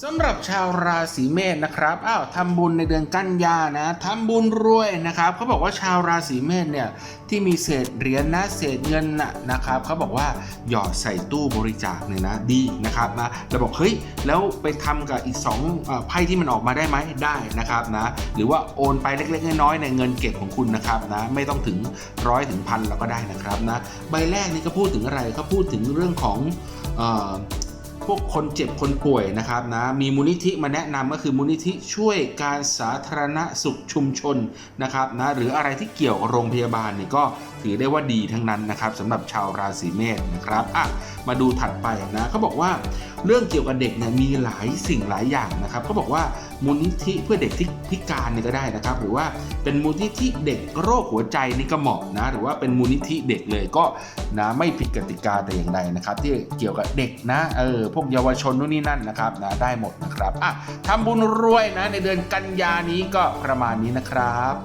สำหรับชาวราศีเมษนะครับ อ้าวทำบุญในเดือนกันยานะทำบุญรวยนะครับเขาบอกว่าชาวราศีเมษเนี่ยที่มีเศษเหรียญนะเศษเงินนะนะครับเขาบอกว่าหยอดใส่ตู้บริจาคเนี่ยนะดีนะครับนะเราบอกเฮ้ยแล้วไปทำกับอีก2อไพ่ที่มันออกมาได้ไหมได้นะครับนะหรือว่าโอนไปเล็กๆน้อยๆในเงินเก็บของคุณนะครับนะไม่ต้องถึงร้อยถึงพันเราก็ได้นะครับนะใบแรกนี่ก็พูดถึงอะไรเขาพูดถึงเรื่องของ พวกคนเจ็บคนป่วยนะครับนะมีมูลนิธิมาแนะนำก็คือมูลนิธิช่วยการสาธารณสุขชุมชนนะครับนะหรืออะไรที่เกี่ยวโรงพยาบาลเนี่ยก็ถือได้ว่าดีทั้งนั้นนะครับสำหรับชาวราศีเมษนะครับอะมาดูถัดไปนะเขาบอกว่า เรื่องเกี่ยวกับเด็กเนี่ยมีหลายสิ่งหลายอย่างนะครับเขาบอกว่ามูลนิธิเพื่อเด็กที่พิการนี่ก็ได้นะครับ หรือว่าเป็นมูลนิธิเด็กโรคหัวใจนี่ก็เหมาะนะ หรือว่าเป็นมูลนิธิเด็กเลยก็นะไม่ผิดกติกาแต่อย่างใดนะครับ ที่เกี่ยวกับเด็กนะเออพวกเยาวชนนู่นนี่นั่นนะครับนะได้หมดนะครับอะทำบุญรวยนะในเดือนกันยานี้ก็ประมาณนี้นะครับ